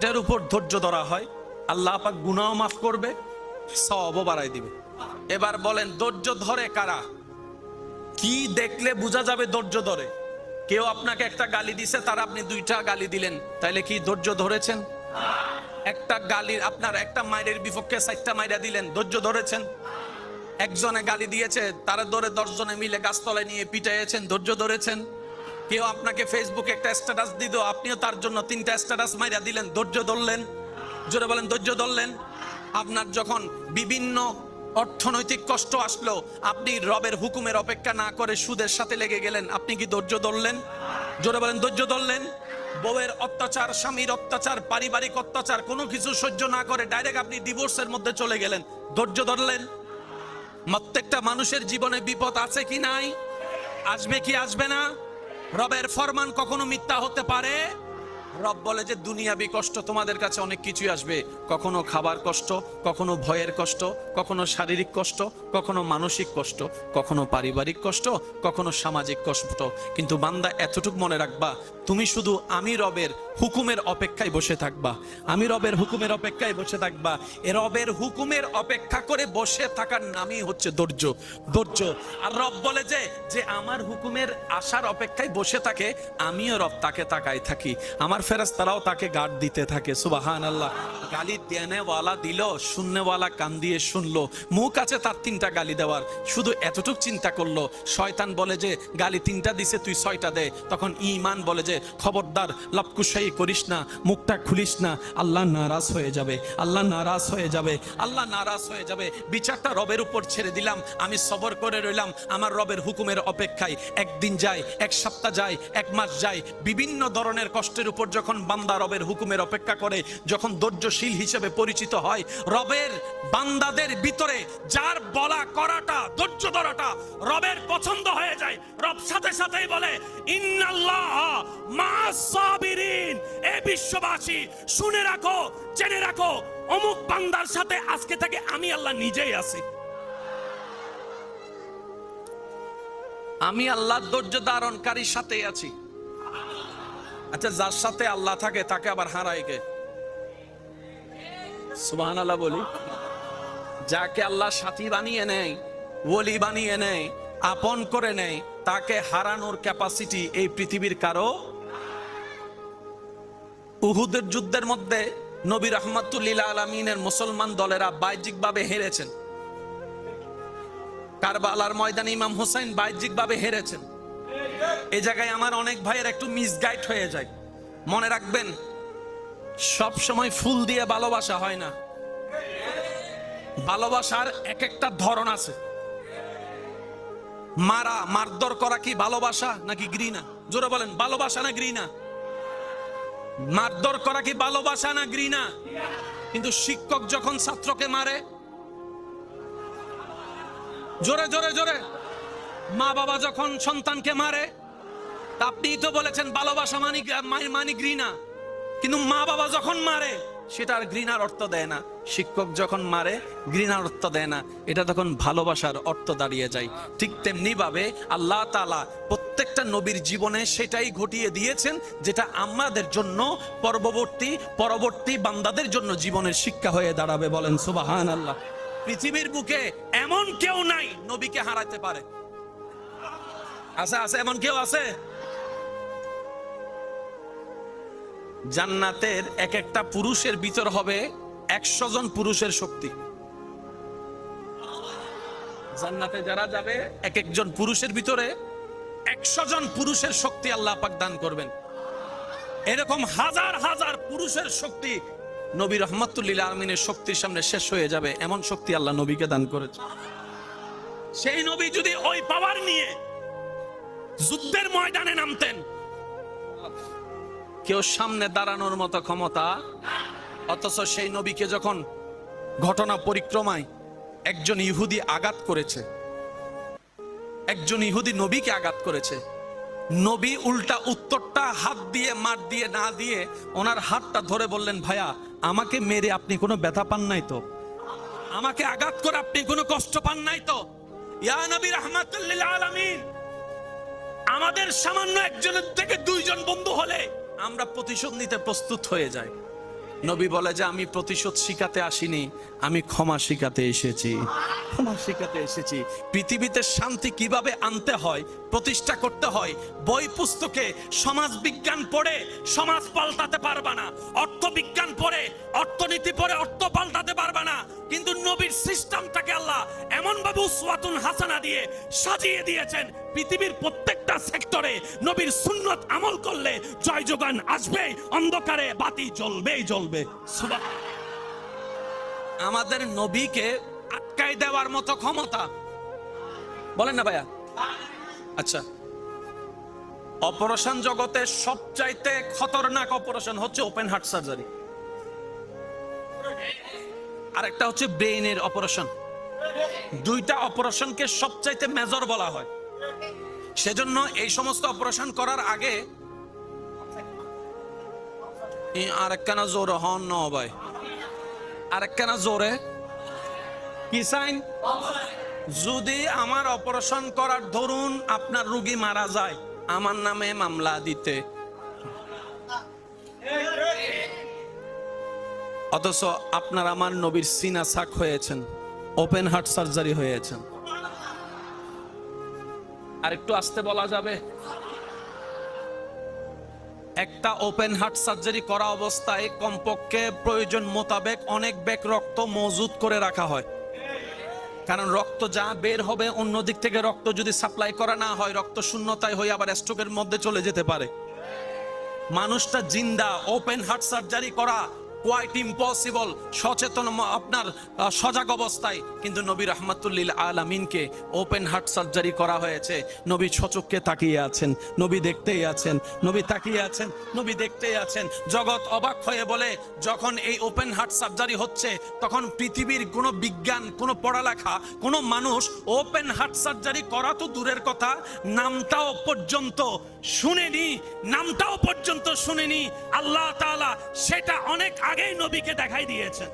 এটার উপর ধৈর্য ধরা হয়, আল্লাহ পাক গুনাও মাফ করবে সবও বাড়াই দিবে। এবার বলেন, ধৈর্য ধরে কারা? কি দেখলে বোঝা যাবে ধৈর্য ধরে? কেউ আপনাকে একটা গালি দিছে, তার আপনি দুইটা গালি দিলেন, তাইলে কি ধৈর্য ধরেছেন? একটা গালির আপনার একটা মায়ের বিপক্ষে চারটা মাইরা দিলেন, ধৈর্য ধরেছেন? একজনে গালি দিয়েছে, তারা ধরে দশজনে মিলে গাছতলায় নিয়ে পিটাইয়েছেন, ধৈর্য ধরেছেন? কেউ আপনাকে ফেসবুকে একটা স্ট্যাটাস দিত আপনিও তার জন্য তিনটা স্ট্যাটাস মাইরা দিলেন, ধৈর্য ধরলেন। জোরে বলেন, ধৈর্য ধরলেন। আপনার যখন বিভিন্ন অর্থনৈতিক কষ্ট আসলো, আপনি রবের হুকুমের অপেক্ষা না করে সুদের সাথে লেগে গেলেন, আপনি কি ধৈর্য ধরলেন? জোরে বলেন, ধৈর্য ধরলেন। বউয়ের অত্যাচার, স্বামীর অত্যাচার, পারিবারিক অত্যাচার, কোনো কিছু সহ্য না করে ডাইরেক্ট আপনি ডিভোর্সের মধ্যে চলে গেলেন। ধৈর্য ধরলেন। প্রত্যেকটা মানুষের জীবনে বিপদ আছে কি নাই? আসবে কি আসবে না? রবের ফরমান কখনো মিথ্যা হতে পারে? রব বলে যে দুনিয়াবি কষ্ট তোমাদের কাছে অনেক কিছুই আসবে। কখনো খাবার কষ্ট, কখনো ভয়ের কষ্ট, কখনো শারীরিক কষ্ট, কখনো মানসিক কষ্ট, কখনো পারিবারিক কষ্ট, কখনো সামাজিক কষ্ট। কিন্তু বান্দা, এতটুকু মনে রাখবা, তুমি শুধু আমি রবের হুকুমের অপেক্ষায় বসে থাকবা। আমি রবের হুকুমের অপেক্ষায় বসে থাকবা। এ রবের হুকুমের অপেক্ষা করে বসে থাকার নামই হচ্ছে ধৈর্য। ধৈর্য। আর রব বলে যে যে আমার হুকুমের আশার অপেক্ষায় বসে থাকে, আমিও রব তাকে তাকাই থাকি। আমার ফেরেশতারাও তাকে গার্ড দিতে থাকে। সুবাহান আল্লাহ গালি দেনেওয়ালা দিল শূন্যওয়ালা কান দিয়ে শুনলো। মুখ আছে তার তিনটা গালি দেওয়ার। শুধু এতটুক চিন্তা করল। শয়তান বলে যে, গালি তিনটা দিছে, তুই ছয়টা দে। তখন ইমান বলে যে, খবরদার, লপকুশাই করিস না, মুখটা খুলিস না। আল্লাহ নারাজ হয়ে যাবে। আল্লাহ নারাজ হয়ে যাবে। আল্লাহ নারাজ হয়ে যাবে। বিচারটা রবের উপর ছেড়ে দিলাম। আমি সবর করে রইলাম। আমার রবের হুকুমের অপেক্ষায় একদিন যায়, এক সপ্তাহ যায়, এক মাস যায়। বিভিন্ন ধরনের কষ্টের উপর যখন বান্দা রবের হুকুমের অপেক্ষা করে, যখন ধৈর্যশীল হিসেবে পরিচিত হয়, রবের বান্দাদের ভিতরে যার বলা করাটা, ধৈর্য ধরাটা রবের পছন্দ হয়ে যায়। রব সাথে সাথেই বলে এ বিশ্ববাসী, শুনে রাখো, জেনে রাখো, অমুক বান্দার সাথে আজকে থেকে আমি আল্লাহ নিজেই আছি। আমি আল্লাহ ধৈর্য ধারণকারীর সাথেই আছি। আচ্ছা যার সাথে আল্লাহ থাকে, তাকে আবার হারায় কে? সুবহান আল্লাহ বলি। যাকে আল্লাহ সাথী বানিয়ে নেয়, ওলি বানিয়ে নেয়, আপন করে নেয়, তাকে হারানোর ক্যাপাসিটি এই পৃথিবীর কারও উহুদের যুদ্ধের মধ্যে নবী রহমাতুল্লিল আলমিনের মুসলমান দলেরা বাহ্যিক ভাবে হেরেছেন। কারবালার ময়দানে ইমাম হোসেন বাহ্যিক ভাবে হেরেছেন। এই জায়গায় আমার অনেক ভাইয়ের একটু মিসগাইড হয়ে যায়। মনে রাখবেন, সব সময় ফুল দিয়ে ভালোবাসা হয় না। ভালোবাসার এক একটা ধরন আছে। মারা, মারধর করা কি ভালোবাসা নাকি ঘৃণা? জোরে বলেন, ভালোবাসা না ঘৃণা? মারধর করা কি ভালোবাসা না ঘৃণা? কিন্তু শিক্ষক যখন ছাত্রকে মারে, জোরে জোরে জোরে মা বাবা যখন সন্তানকে মারে আপনি তো বলেছেন ভালোবাসা মানি মানি ঘৃণা। কিন্তু মা বাবা যখন মারে, সেটা আর ঘৃণার অর্থ দেয় না। শিক্ষক যখন মারে, ঘৃণার অর্থ দেয় না। এটা তখন ভালোবাসার অর্থ দাঁড়িয়ে যায়। ঠিক তেমনি ভাবে আল্লাহ তালা প্রত্যেকটা নবীর জীবনে সেটাই ঘটিয়ে দিয়েছেন, যেটা আমাদের জন্য পরবর্তী পরবর্তী বান্দাদের জন্য জীবনের শিক্ষা হয়ে দাঁড়াবে বলেন সুবাহান আল্লাহ পৃথিবীর বুকে এমন কেউ নাই নবীকে হারাতে পারে। আছে আছে, এমন কেউ আছে? জান্নাতের এক একটা পুরুষের ভিতর হবে একশো জন পুরুষের শক্তি। জান্নাতে যারা যাবে এক একজন পুরুষের ভিতরে একশো জন পুরুষের শক্তি আল্লাহ পাক দান করবেন। এরকম হাজার হাজার পুরুষের শক্তি নবী রহমতুল্লিল আলমিনের শক্তির সামনে শেষ হয়ে যাবে, এমন শক্তি আল্লাহ নবীকে দান করেছে। সেই নবী যদি ওই পাওয়ার নিয়ে যুদ্ধের ময়দানে নামতেন। কেউ সামনে দাঁড়ানোর মতো ক্ষমতা, অথচ সেই নবীকে যখন ঘটনা পরিক্রমায় একজন ইহুদি আঘাত করেছে, একজন ইহুদি নবীকে আঘাত করেছে, নবী উল্টা উত্তরটা হাত দিয়ে, মার দিয়ে, না দিয়ে ওনার হাতটা ধরে বললেন, ভাইয়া, আমাকে মেরে আপনি কোনো ব্যথা পান নাই তো? আমাকে আঘাত করে আপনি কোনো কষ্ট পান নাই তো? ইয়া নবী রহমাতুল্লিল আলামিন। আমাদের সামান্য একজনের থেকে দুইজন বন্ধু হলে আমরা প্রতিশোধ নিতে প্রস্তুত হয়ে যাই। নবী বলে যে, আমি প্রতিশোধ শিখাতে আসিনি, আমি ক্ষমা শিখাতে এসেছি। ক্ষমা শিখাতে এসেছি। পৃথিবীতে শান্তি কীভাবে আনতে হয়, প্রতিষ্ঠা করতে হয়, বই পুস্তকে সমাজ বিজ্ঞান পড়ে, সমাজ পাল্টাতে পারবা না। অর্থবিজ্ঞান পড়ে, অর্থনীতি পড়ে, অর্থ হাসানা দিয়ে সাজিয়ে দিয়েছেন পৃথিবীর প্রত্যেকটা সেক্টরে। নবীর সুন্নত আমল করলে জয় যোগান আসবে অন্ধকারে বাতি জ্বলবেই জ্বলবে। আমাদের নবীকে আটকাই দেওয়ার মতো ক্ষমতা। বলেন না ভাইয়া। আচ্ছা। অপারেশন জগতে সবচাইতে খতরনাক অপারেশন হচ্ছে ওপেন হার্ট সার্জারি। আরেকটা হচ্ছে ব্রেইনের অপারেশন। দুইটা অপারেশনকে সবচাইতে মেজর বলা হয়। সেজন্য এই সমস্ত অপারেশন করার আগে আরেকখানা জোরে হন ন ভাই। আরেকখানা জোরে। কি সাইন? যদি আমার অপারেশন করার ধরুন আপনার রুগী মারা যায়, আমার নামে মামলা দিতে। অথচ আপনার আমার নবীর সিনা সাক হয়েছেন। ওপেন হার্ট সার্জারি হয়েছেন আর একটু আসতে বলা যাবে? একটা ওপেন হার্ট সার্জারি করা অবস্থায় কমপক্ষে প্রয়োজন মোতাবেক অনেক ব্যাগ রক্ত মজুত করে রাখা হয়। কারণ রক্ত যা বের হবে অন্য দিক থেকে রক্ত যদি সাপ্লাই করা না হয় রক্ত শূন্যতায় হয়ে আবার স্ট্রোকের মধ্যে চলে যেতে পারে। মানুষটা জিন্দা ওপেন হার্ট সার্জারি করা কোয়াইট ইম্পসিবল সচেতন আপনার সজাগ অবস্থায়। কিন্তু নবী রহমাতুল্লিল আলামিনকে ওপেন হার্ট সার্জারি করা হয়েছে। নবী ছচককে তাকিয়ে আছেন, নবী দেখতেই আছেন, নবী তাকিয়ে আছেন, নবী দেখতেই আছেন। জগৎ অবাক হয়ে বলে, যখন এই ওপেন হার্ট সার্জারি হচ্ছে, তখন পৃথিবীর কোনো বিজ্ঞান, কোনো পড়ালেখা, কোনো মানুষ ওপেন হার্ট সার্জারি করা তো দূরের কথা, নামটাও পর্যন্ত শুনেনি, নামটাও পর্যন্ত শুনেনি। আল্লাহ তাআলা সেটা অনেক আগেই নবীকে দেখাই দিয়েছেন।